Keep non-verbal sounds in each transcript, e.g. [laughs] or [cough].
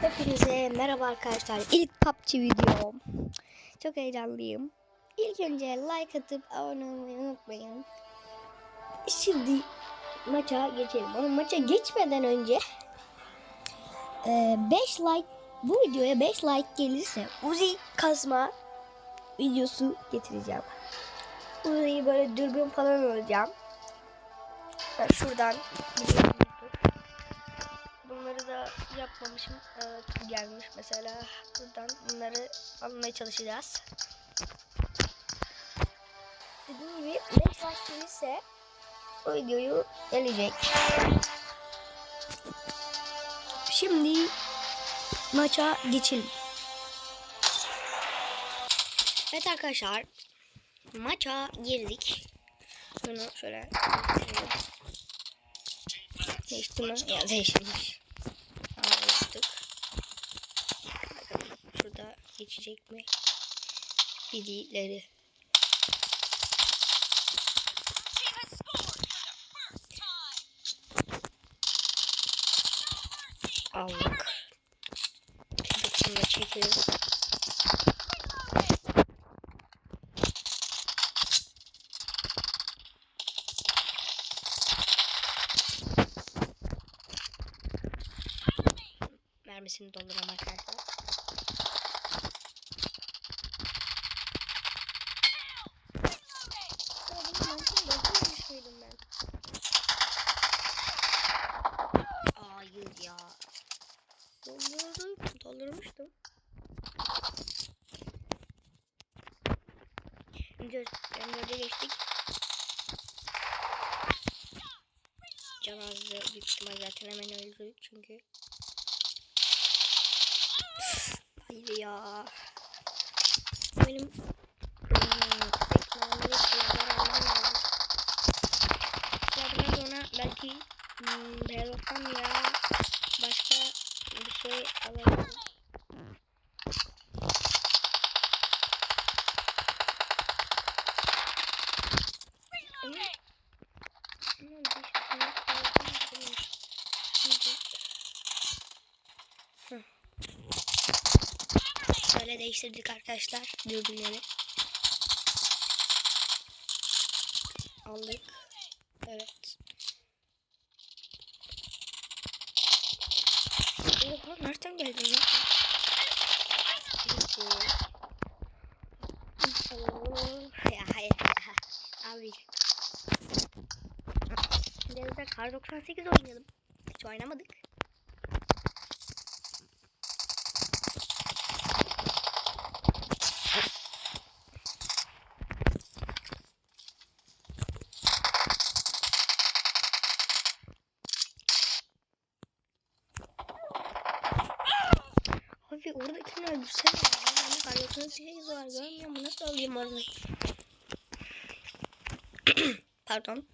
Hepinize merhaba arkadaşlar. İlk PUBG videom. Çok heyecanlıyım. İlk önce like atıp abone olmayı unutmayın. Şimdi maça geçelim. Ama maça geçmeden önce 5 like bu videoya 5 like gelirse Uzi kazma videosu getireceğim. Uzi'yi böyle dürbün falan alacağım. Ben şuradan. Bunları da yapmamışım. Evet, gelmiş mesela. Buradan bunları almaya çalışacağız. Dediğim gibi next vakti ise o videoyu gelecek. Şimdi maça geçelim. Evet arkadaşlar maça girdik. Bunu şöyle Değişti mi? Ya değişmiş. Geçecek mi? Birileri. Aldık. Şunu da çekelim. Mermisini dolduram arkadaşlar. M4, 4'e geçtik. Can azdı. Büyük ihtimal zaten hemen öldü çünkü. Hayır ya. Benim değiştirdik arkadaşlar dürbünleri. Aldık. Evet. Oha nereden. Oo, ya. Abi. Şimdi de kar 98 oynayalım. Hiç oynamadık. Abi oradakini öldürsene ya. Bende kar 98 var görmüyor musun? Nasıl alayım orayı? [clears throat] Pardon.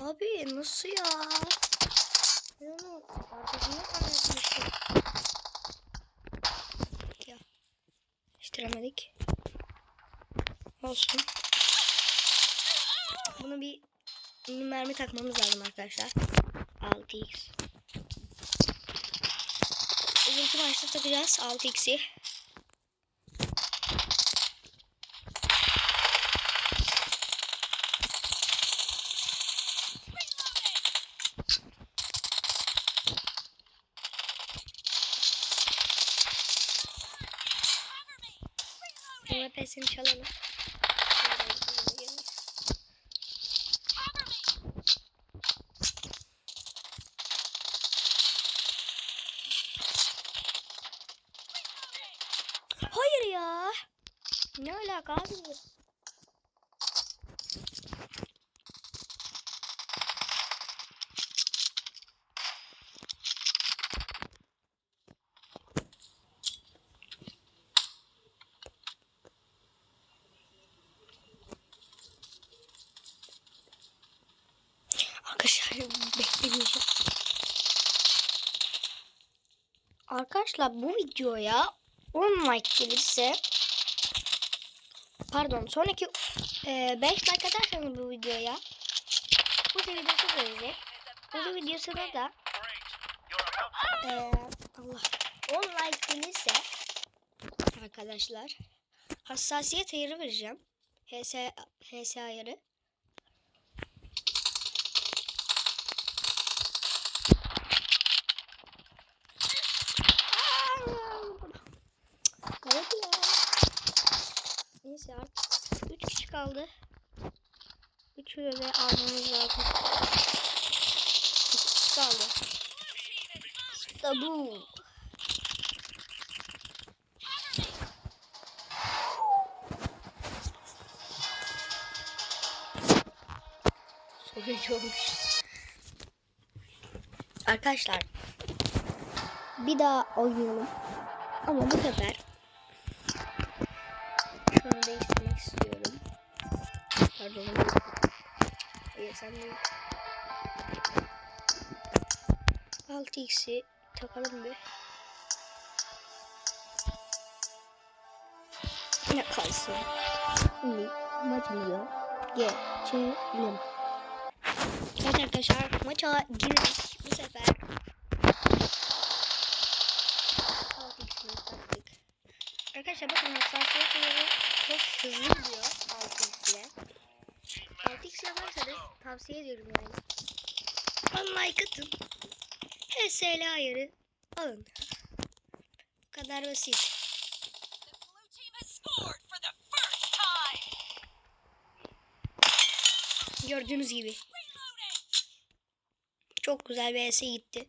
Abi nasıl ya? Ben onu arkasında zannetmiştim. Ya. İştiremedik. Olsun. Bunu bir mermi takmamız lazım arkadaşlar. 6x. Uzunki başta takacağız 6x'i. UMP'sini çalalım. Ne alaka abi bu? Arkadaşlar bu videoya 10 like gelirse pardon sonraki 5 like atarsanız bu videoya Uzi videosu gelecek. Uzi videosuna da eee Allah 10 like gelirse arkadaşlar hassasiyet ayarı vereceğim. HS, HS ayarı. Evet ya. Neyse artık 3 kişi kaldı. Üçünü de almamız lazım. 2 kişi kaldı. İşte bu. Sonuç olmuş. Arkadaşlar bir daha oynayalım. Ama bu sefer İyi sen de 6x'i takalım bir. Ne kalsın? Şimdi maçımıza geçelim. Evet arkadaşlar maça girdik bu sefer. 6x'ini taktık. Arkadaşlar bakın hassasiyet çok hızlı gidiyor 6x ile. 6x yaparsanız tavsiye ediyorum yani. Bana like atın. HSL ayarı alın. Bu kadar basit. Gördüğünüz gibi. Çok güzel bir HS gitti.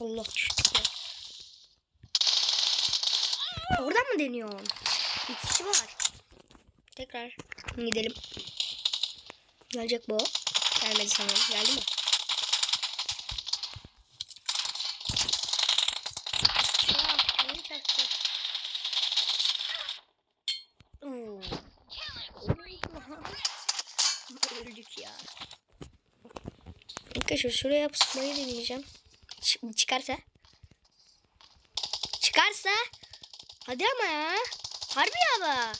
Allah düştük ya. Oradan mı deniyorsun? Bir kişi var. Tekrar gidelim. Gelecek bu. Gelmedi sanırım. Geldi mi? Ya. Arkadaşlar şuraya pusmayı deneyeceğim. Ç- çıkarsa. Çıkarsa. Hadi ama ya. Harbi ama.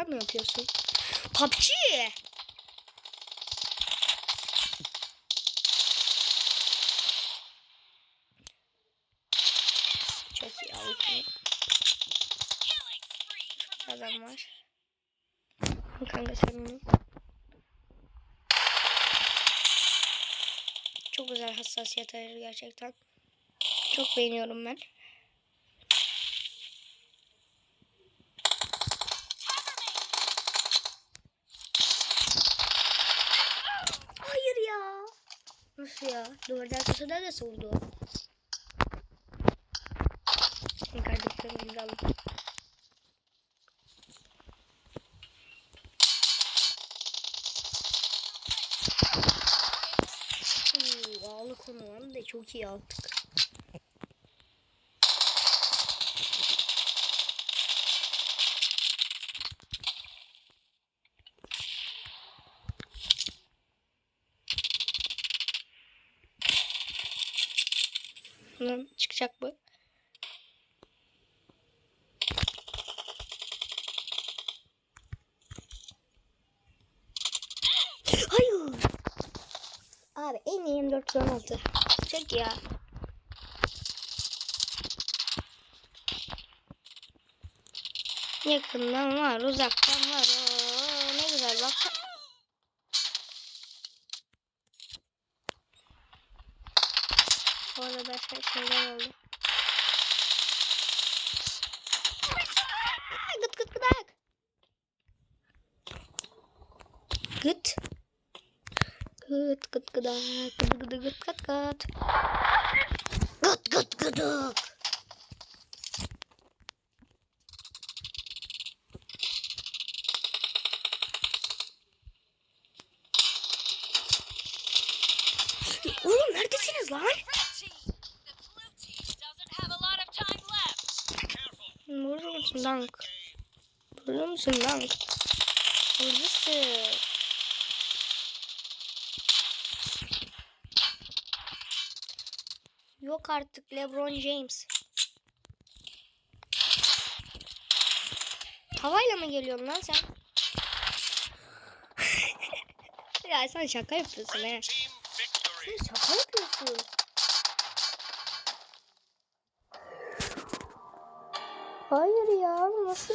Kaka mı yapıyorsun? PUBG. Çok iyi aldım. Adam var. Kanka sen. Çok güzel hassasiyet ayarı gerçekten. Çok beğeniyorum ben. Duvarda arkasında da soldu. Kardeşlerim. Oo, ağlı konularını da çok iyi aldık. Lan çıkacak bu. Hayır. Abi en iyi 416. Çek ya. Yakından var, uzaktan var. Oo, ne güzel bak. Bu arada başka şeyler oldu. Aa, Gıt gıt gıdak. Gıt. Gıt gıt gıdak. Gıt gıt gıt gıt gıt. Gıt gıt gıdık. Dank? Burada mısın Dank? Buradasın. Yok artık LeBron James. Havayla mı geliyorsun lan sen? [laughs] ya sen şaka yapıyorsun he. Sen şaka yapıyorsun. Hayır ya nasıl?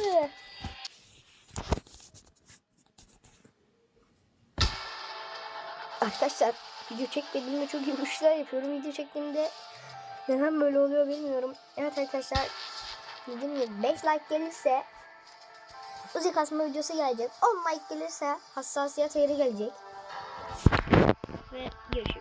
Arkadaşlar video çekmediğimde çok iyi işler yapıyorum. Video çektiğimde neden böyle oluyor bilmiyorum. Evet arkadaşlar dediğim gibi 5 like gelirse Uzi kasma videosu gelecek. 10 like gelirse hassasiyet ayarı gelecek. Ve görüşürüz.